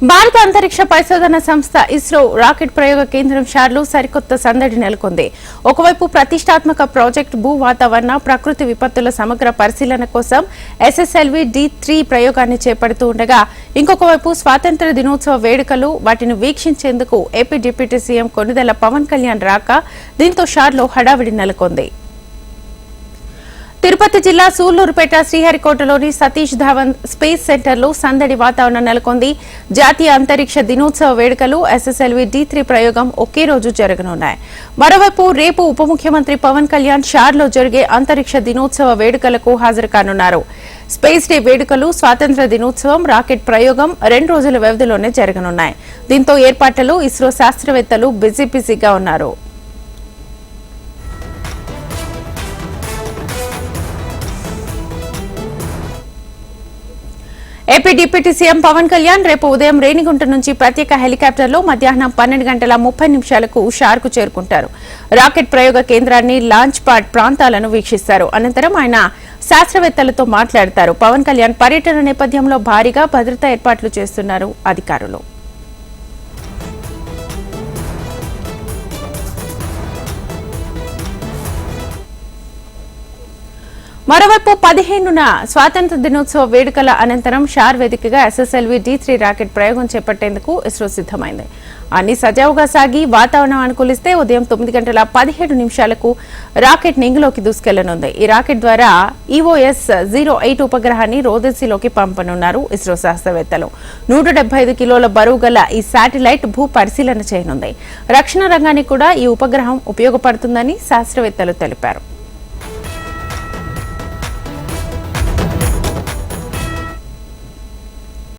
భారత అంతరిక్ష పరిశోధన సంస్థ ఇస్రో రాకెట్ ప్రయోగ కేంద్రం షార్లో సరికొత్త సందడి నెలకొంది. ఒకవైపు ప్రతిష్టాత్మక ప్రాజెక్ట్ భూ వాతావరణ ప్రకృతి విపత్తుల సమగ్ర పరిశీలన కోసం ఎస్ఎస్ఎల్వి డి త్రీ ప్రయోగాన్ని చేపడుతూ ఉండగా ఇంకొక వైపు స్వాతంత్ర దినోత్సవ వేడుకలు వాటిని వీక్షించేందుకు AP deputy CM Konidela Pawan Kalyan రాక దీంతో షార్లో హడావిడి నెలకొంది. తిరుపతి జిల్లా సూళ్ళూరుపేట శ్రీహరికోటలోని సతీష్ ధావన్ స్పేస్ సెంటర్లో సందడి వాతావరణం నెలకొంది. జాతీయ అంతరిక్ష దినోత్సవ వేడుకలు ఎస్ఎస్ఎల్వి డి త్రీ ప్రయోగం ఒకే రోజు జరగనున్నాయి. మరోవైపు రేపు ఉప ముఖ్యమంత్రి పవన్ కళ్యాణ్ షార్లో జరిగే అంతరిక్ష దినోత్సవ వేడుకలకు హాజరు కానున్నారు. స్పేస్ డే వేడుకలు స్వాతంత్ర దినోత్సవం రాకెట్ ప్రయోగం రెండు రోజుల వ్యవధిలోనే జరగనున్నాయి. దీంతో ఏర్పాట్లలో ఇస్రో శాస్త్రవేత్తలు బిజీ బిజీగా ఉన్నారు. AP deputy CM Pawan Kalyan రేపు ఉదయం రేణిగుంట నుంచి ప్రత్యేక హెలికాప్టర్లో మధ్యాహ్నం పన్నెండు గంటల ముప్పై నిమిషాలకు షార్కు చేరుకుంటారు. రాకెట్ ప్రయోగ కేంద్రాన్ని లాంచ్ పాడ్ ప్రాంతాలను వీక్షిస్తారు. అనంతరం ఆయన శాస్త్రవేత్తలతో మాట్లాడతారు. పవన్ కళ్యాణ్ పర్యటన నేపథ్యంలో భారీగా భద్రతా ఏర్పాట్లు చేస్తున్నారు అధికారులు. మరోవైపు పదిహేనున స్వాతంత్ర దినోత్సవ వేడుకల అనంతరం షార్ వేదికగా ఎస్ఎస్ఎల్వి డి త్రీ రాకెట్ ప్రయోగం చేపట్టేందుకు ఇస్రో సిద్దమైంది అన్ని సజావుగా సాగి వాతావరణం అనుకూలిస్తే ఉదయం తొమ్మిది గంటల పదిహేడు నిమిషాలకు రాకెట్ నింగులోకి దూసుకెళ్ళనుంది. ఈ రాకెట్ ద్వారా ఈఓఎస్ జీరో ఎయిట్ ఉపగ్రహాన్ని రోదసీలోకి పంపనున్నారు ఇస్రో శాస్త్రవేత్తలు. నూట డెబ్బై ఐదు కిలోల బరువు గల ఈ శాటిలైట్ భూ పరిశీలన చేయనుంది. రక్షణ రంగానికి కూడా ఈ ఉపగ్రహం ఉపయోగపడుతుందని శాస్త్రవేత్తలు తెలిపారు.